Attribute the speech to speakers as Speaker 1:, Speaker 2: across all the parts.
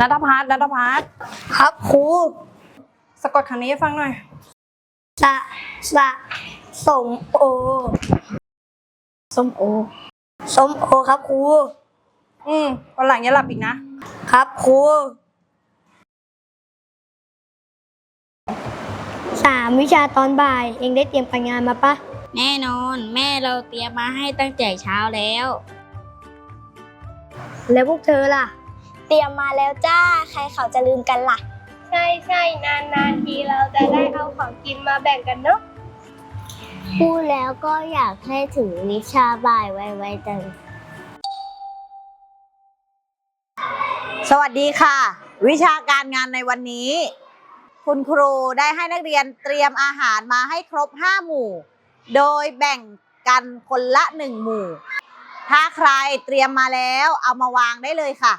Speaker 1: นัทพัฒน์นัทพัฒน์
Speaker 2: ครับครู
Speaker 1: สะกดคำนี้ให้ฟังหน่อย
Speaker 2: สะสะสมโอ
Speaker 1: ส้มโอ
Speaker 2: สมโอครับครู
Speaker 1: อืมวันหลังอย่าหลับอีกนะ
Speaker 2: ครับครูสามวิชาตอนบ่าย เองได้เตรียมการงานมาปะ
Speaker 3: แน่นอน แม่เราเตรียมมาให้ตั้งแต่เช้าแล้ว
Speaker 2: แล้วพวกเธอล่ะ
Speaker 4: เตรียมมาแล้วจ้า ใครเขาจะลืมกันล่ะ
Speaker 5: ใช่ใช่นานนานๆทีเราจะได้เอาของกินมาแบ่งกันเนาะ
Speaker 4: พูดแล้วก็อยากให้ถึงวิชาบ่ายไวๆจัง
Speaker 6: สวัสดีค่ะ วิชาการงานในวันนี้ คุณครูได้ให้นักเรียนเตรียมอาหารมาให้ครบ 5 หมู่ โดยแบ่งกันคนละ 1 หมู่ ถ้าใครเตรียมมาแล้วเอามาวางได้เลยค่ะ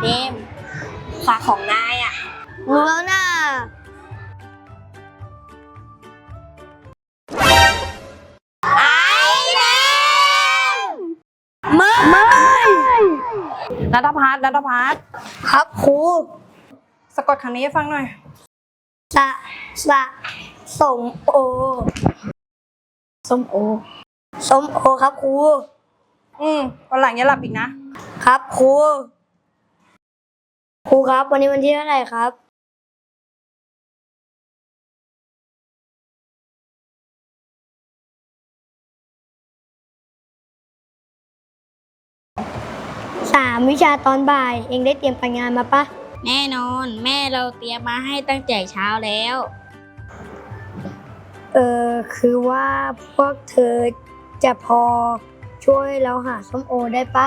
Speaker 3: เดมฝากของนายอะ
Speaker 2: รู้แล้วนะ
Speaker 1: นัทพัฒน์นัทพัฒน์
Speaker 2: ครับครู
Speaker 1: สะกดคำนี้ให้ฟังหน่อย
Speaker 2: สะ สะสมโอ
Speaker 1: ส้มโอ
Speaker 2: สมโอครับครู
Speaker 1: อืมวันหลังอย่าหลับอีกนะ
Speaker 2: ครับครู ครูครับ วันนี้วันที่เท่าไหร่ครับสามวิชาตอนบ่าย เองได้เตรียมการงานมาปะ
Speaker 3: แน่นอนแม่เราเตรียมมาให้ตั้งแต่เช้าแล้ว
Speaker 2: เออคือว่าพวกเธอจะพอช่วยเราหาส้มโอได้ปะ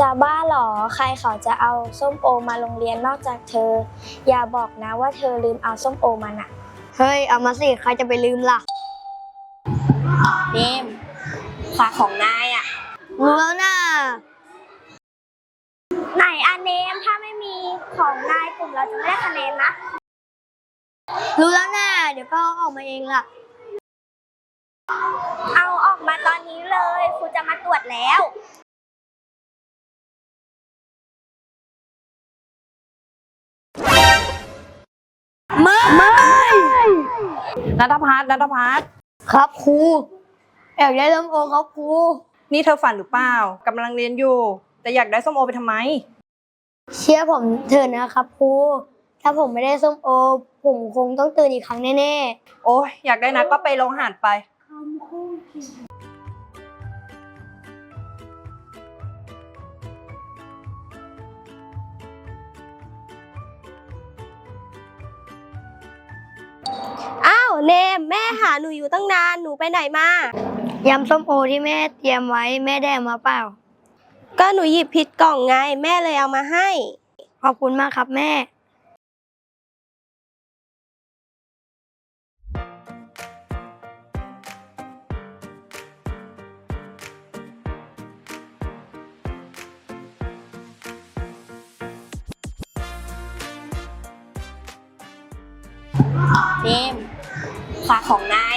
Speaker 4: จะบ้าเหรอ ใครเขาจะเอาส้มโอมาโรงเรียนนอกจากเธอ อย่าบอกนะว่าเธอลืมเอาส้มโอมาน่ะ
Speaker 2: เฮ้ย เอามาสิ ใครจะไปลืมล่ะ
Speaker 3: เดมฝากของนายอะ
Speaker 2: รู้แล้วนะ
Speaker 4: ไหนอันเนมถ้าไม่มีของนายกลุ่มเราจะไม่ได้คะแนนนะ
Speaker 2: รู้แล้วนะเดี๋ยวก็เอาออกมาเองล่ะ
Speaker 4: เอาออกมาตอนนี้เลยครูจะมาตรวจแล้ว
Speaker 1: นัทพัฒน์นัทพัฒน์
Speaker 2: ครับครูอยากได้ส้มโอครับครู
Speaker 1: นี่เธอฝันหรือเปล่ากำลังเรียนอยู่ แต่อยากได้ส้มโอไปทำไม
Speaker 2: เชื่อผมเถอะนะครับครูถ้าผมไม่ได้ส้มโอ ผมคงต้องตื่นอีกครั้งแน่
Speaker 1: โอ้ยอยากได้นะก็ไปโรงอาหารไป
Speaker 5: อ้าว เนมแม่หาหนูอยู่ตั้งนานหนูไปไหนมา
Speaker 2: ๆยำส้มโอที่แม่เตรียมไว้แม่ได้เอามาเปล่า
Speaker 5: ก็หนูหยิบผิดกล่องไง แม่เลยเอามาให้
Speaker 2: ขอบคุณมากครับแม่
Speaker 3: เดม ค่ะของนาย